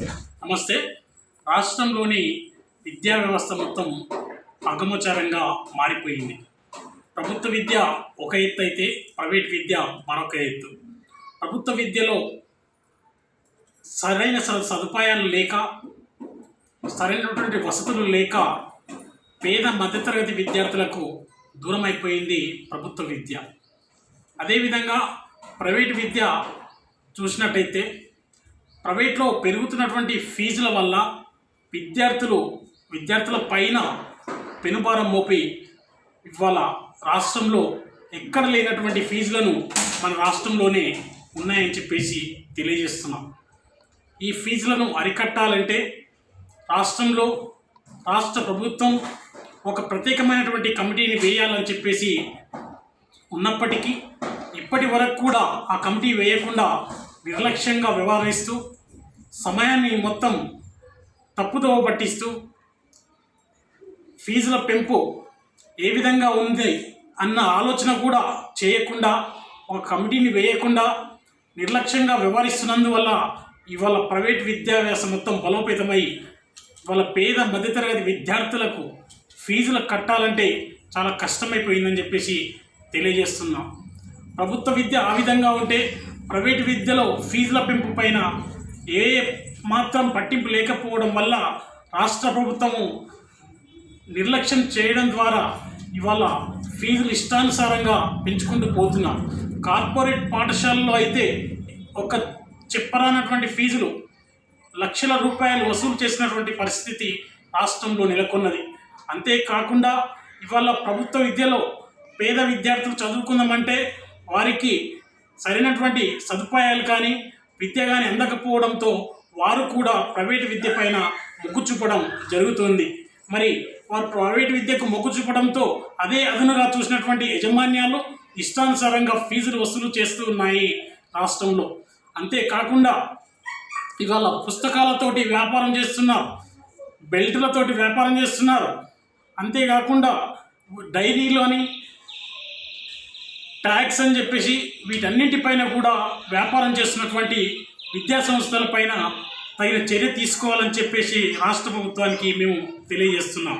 నమస్తే. రాష్ట్రంలోని విద్యా వ్యవస్థ మొత్తం అగమచారంగా మారిపోయింది. ప్రభుత్వ విద్య ఒక ఎత్తు అయితే ప్రైవేట్ విద్య మరొక ఎత్తు. ప్రభుత్వ విద్యలో సరైన సదుపాయాలు లేక సరైనటువంటి వసతులు లేక పేద మధ్యతరగతి విద్యార్థులకు దూరం అయిపోయింది ప్రభుత్వ విద్య. అదేవిధంగా ప్రైవేట్ విద్య చూసినట్టయితే ప్రైవేట్లో పెరుగుతున్నటువంటి ఫీజుల వల్ల విద్యార్థులు విద్యార్థుల పైన పెనుభారం మోపి ఇవాళ రాష్ట్రంలో ఎక్కడ లేనటువంటి ఫీజులను మన రాష్ట్రంలోనే ఉన్నాయని చెప్పేసి తెలియజేస్తున్నాం. ఈ ఫీజులను అరికట్టాలంటే రాష్ట్రంలో రాష్ట్ర ప్రభుత్వం ఒక ప్రత్యేకమైనటువంటి కమిటీని వేయాలని చెప్పేసి ఉన్నప్పటికీ ఇప్పటి వరకు కూడా ఆ కమిటీ వేయకుండా నిర్లక్ష్యంగా వ్యవహరిస్తూ సమయాన్ని మొత్తం తప్పుదోవ పట్టిస్తూ ఫీజుల పెంపు ఏ విధంగా ఉంది అన్న ఆలోచన కూడా చేయకుండా ఒక కమిటీని వేయకుండా నిర్లక్ష్యంగా వ్యవహరిస్తున్నందువల్ల ఇవాళ ప్రైవేట్ విద్యాభ్యాసం మొత్తం బలోపేతమై వాళ్ళ పేద మధ్యతరగతి విద్యార్థులకు ఫీజులు కట్టాలంటే చాలా కష్టమైపోయిందని చెప్పేసి తెలియజేస్తున్నాం. ప్రభుత్వ విద్య ఆ విధంగా ఉంటే ప్రైవేట్ విద్యలో ఫీజుల పెంపు పైన ఏ మాత్రం పట్టింపు లేకపోవడం వల్ల రాష్ట్ర ప్రభుత్వము నిర్లక్ష్యం చేయడం ద్వారా ఇవాళ ఫీజులు ఇష్టానుసారంగా పెంచుకుంటూ పోతున్నాం కార్పొరేట్ పాఠశాలలో అయితే ఒక చెప్పరానటువంటి ఫీజులు లక్షల రూపాయలు వసూలు చేసినటువంటి పరిస్థితి రాష్ట్రంలో నెలకొన్నది. అంతేకాకుండా ఇవాళ ప్రభుత్వ విద్యలో పేద విద్యార్థులు చదువుకుందామంటే వారికి సరైనటువంటి సదుపాయాలు కానీ విద్య కానీ అందకపోవడంతో వారు కూడా ప్రైవేటు విద్య పైన మొగ్గు చూపడం జరుగుతుంది. మరి వారు ప్రైవేట్ విద్యకు మొగ్గు చూపడంతో అదే అదనుగా చూసినటువంటి యజమాన్యాలు ఇష్టానుసారంగా ఫీజులు వసూలు చేస్తూ ఉన్నాయి రాష్ట్రంలో. అంతేకాకుండా ఇవాళ పుస్తకాలతోటి వ్యాపారం చేస్తున్నారు బెల్టులతోటి వ్యాపారం చేస్తున్నారు. అంతేకాకుండా డైరీలోని ట్యాక్స్ అని చెప్పేసి వీటన్నింటిపైన కూడా వ్యాపారం చేస్తున్నటువంటి విద్యాసంస్థలపైన తగిన చర్య తీసుకోవాలని చెప్పేసి రాష్ట్ర ప్రభుత్వానికి మేము తెలియజేస్తున్నాం.